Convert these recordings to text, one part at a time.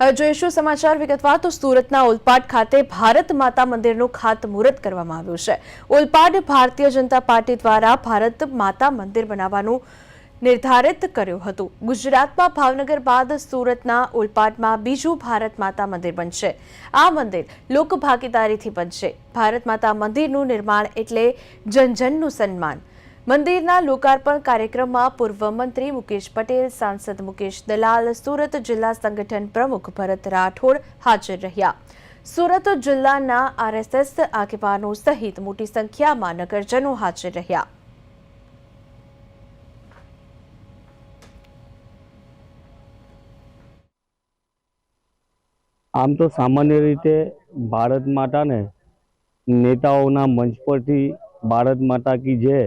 હવે જોઈશું સમાચાર વિગતવાર, તો સુરતના ઓલપાડ ખાતે ભારત માતા મંદિરનું ખાતમુહૂર્ત કરવામાં આવ્યું છે. ઓલપાડ ભારતીય જનતા પાર્ટી દ્વારા ભારત માતા મંદિર બનાવવાનું નિર્ધારિત કર્યું હતું. ગુજરાતમાં ભાવનગર બાદ સુરતના ઓલપાડમાં બીજું ભારત માતા મંદિર બનશે. આ મંદિર લોકભાગીદારીથી બનશે. ભારત માતા મંદિરનું નિર્માણ એટલે જનજનનું સન્માન. મંદિરના લોકાર્પણ કાર્યક્રમમાં પૂર્વ મંત્રી મુકેશ પટેલ, સાંસદ મુકેશ દલાલ, સુરત જિલ્લા સંગઠન પ્રમુખ ભરત રાઠોડ હાજર રહ્યા. સુરત જિલ્લાના આરએસએસ આગેવાનો સહિત મોટી સંખ્યામાં નગરજનો હાજર રહ્યા. આમ તો સામાન્ય રીતે ભારત માતાને નેતાઓના મંચ પરથી ભારત માતા કી જય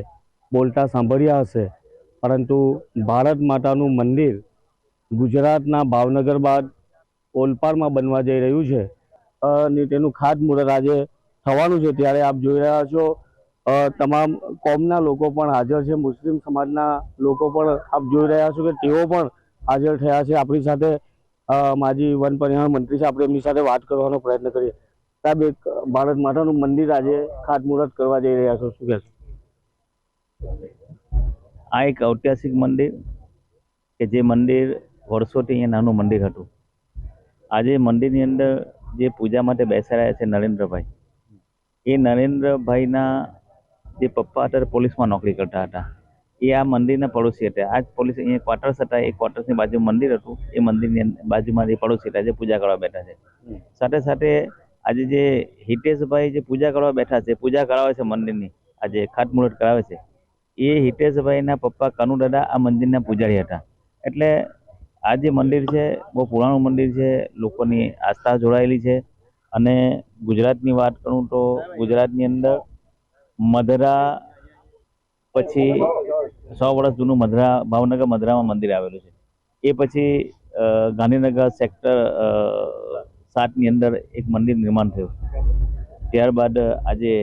બોલતા સાંભળ્યા હશે. પરંતુ ભારત માતાનું મંદિર ગુજરાતના ભાવનગર બાદ ઓલપાડમાં બનવા જઈ રહ્યું છે. અને તેનું ખાતમુહૂર્ત આજે થવાનું છે. ત્યારે આપ જોઈ રહ્યા છો તમામ કોમના લોકો પણ હાજર છે. મુસ્લિમ સમાજના લોકો પણ આપ જોઈ રહ્યા છો કે તેઓ પણ હાજર થયા છે. આપણી સાથે માજી વન પરિવહન મંત્રી છે. આપણે એમની સાથે વાત કરવાનો પ્રયત્ન કરીએ. સાહેબ, એક ભારત માતાનું મંદિર આજે ખાતમુહૂર્ત કરવા જઈ રહ્યા છો. શું કહેશો? આ એક ઐતિહાસિક મંદિર કે જે મંદિર વર્ષોથી અહીંયા નાનું મંદિર હતું. આજે મંદિરની અંદર જે પૂજા માટે બેસી રહ્યા છે નરેન્દ્રભાઈ એ નરેન્દ્રભાઈના જે પપ્પા હતા પોલીસમાં નોકરી કરતા હતા. એ આ મંદિરના પડોશી હતા. આ જ પોલીસ અહીંયા ક્વાર્ટર્સ હતા. એ ક્વાર્ટર્સની બાજુ મંદિર હતું. એ મંદિરની બાજુમાં જે પડોશી હતા જે પૂજા કરવા બેઠા છે. સાથે સાથે આજે જે હિતેશભાઈ જે પૂજા કરવા બેઠા છે પૂજા કરાવે છે મંદિરની આજે ખાતમુહૂર્ત કરાવે છે. એ હિતેશભાઈના પપ્પા કનુ દાદા આ મંદિરના પૂજારી હતા. એટલે આ જે મંદિર છે, બહુ પુરાણું મંદિર છે, લોકોની આસ્થા જોડાયેલી છે. અને ગુજરાતની વાત કરું તો ગુજરાતની અંદર મધરા પછી સો વર્ષ જૂનું મધરા, ભાવનગર મધરામાં મંદિર આવેલું છે. એ પછી ગાંધીનગર સેક્ટર સાતની અંદર એક મંદિર નિર્માણ થયું. ત્યારબાદ આજે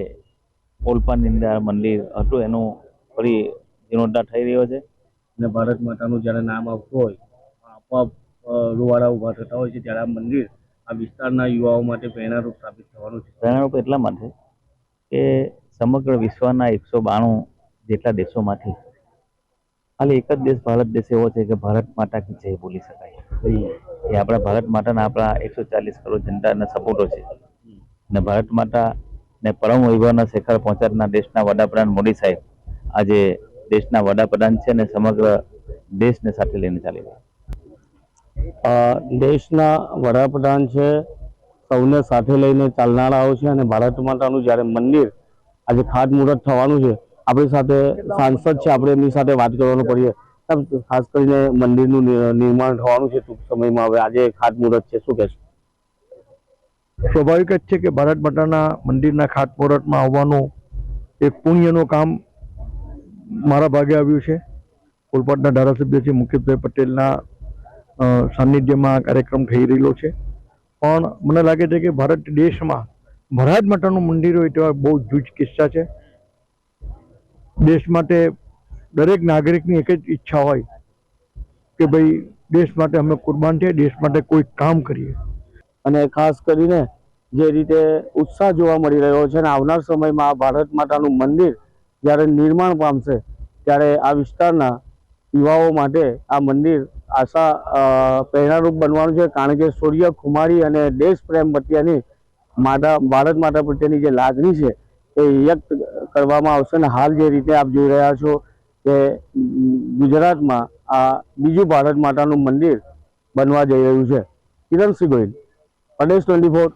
ઓલપાની અંદર મંદિર હતું, એનું ફરી જીર્ણોદ્ધાર થઈ રહ્યો છે. અને ભારત માતાનું જ્યારે નામ આવતું હોય આપોઆપ રૂવાડા ઊભા થતા હોય છે ત્યારે આ મંદિર આ વિસ્તારના યુવાઓ માટે પ્રેરણારૂપ સાબિત થવાનું છે. પ્રેરણારૂપ એટલા માટે કે સમગ્ર વિશ્વના એકસો બાણું જેટલા દેશોમાંથી ખાલી એક જ દેશ ભારત દેશ એવો છે કે ભારત માતા કી જય બોલી શકાય. એ આપણા ભારત માતાના આપણા એકસો ચાલીસ કરોડ જનતાના સપોર્ટો છે. અને ભારત માતા ને પરમ વૈભવના શિખર પહોંચાડનાર દેશના વડાપ્રધાન મોદી સાહેબ આજે દેશના વડાપ્રધાન છે અને સમગ્ર દેશને સાથે લઈને ચાલી રહ્યા અ, દેશના વડાપ્રધાન છે સૌને સાથે લઈને ચાલનારાઓ છે અને ભારત માતાનું જ્યારે મંદિર આજે ખાતમુહૂર્ત થવાનું છે આપણી સાથે સાંસદ છે આપણે એમની સાથે વાત કરવાનું પડીએ. ખાસ કરીને મંદિરનું નિર્માણ થવાનું છે ટૂંક સમયમાં. હવે આજે ખાતમુહૂર્ત છે. શું કહેશું? સ્વાભાવિક જ છે કે ભારત માતાના મંદિરના ખાતમુહૂર્તમાં આવવાનું એક પુણ્યનું કામ મારા ભાગે આવ્યું છે. કોલપાટના ધારાસભ્ય છે મુકેશભાઈ પટેલના સાનિધ્યમાં આ કાર્યક્રમ થઈ રહેલો છે. પણ મને લાગે છે કે ભારત દેશમાં ભરાજ માતાનું મંદિર હોય તેવા બહુ જૂજ કિસ્સા છે. દેશ માટે દરેક નાગરિકની એક જ ઈચ્છા હોય કે ભાઈ દેશ માટે અમે કુરબાન થઈએ, દેશ માટે કોઈ કામ કરીએ. અને ખાસ કરીને જે રીતે ઉત્સાહ જોવા મળી રહ્યો છે અને આવનાર સમયમાં ભારત માતાનું મંદિર જ્યારે નિર્માણ પામશે ત્યારે આ વિસ્તારના યુવાઓ માટે આ મંદિર આશા પ્રેરણારૂપ બનવાનું છે. કારણ કે સૂર્ય કુમારી અને દેશ પ્રેમ પ્રત્યેની માતા ભારત માતા પ્રત્યેની જે લાગણી છે, એ વ્યક્ત કરવામાં આવશે. અને હાલ જે રીતે આપ જોઈ રહ્યા છો કે ગુજરાતમાં આ બીજું ભારત માતાનું મંદિર બનવા જઈ રહ્યું છે. કિરણસિંહ ગોહિલ, પ્રદેશ ટ્વેન્ટી ફોર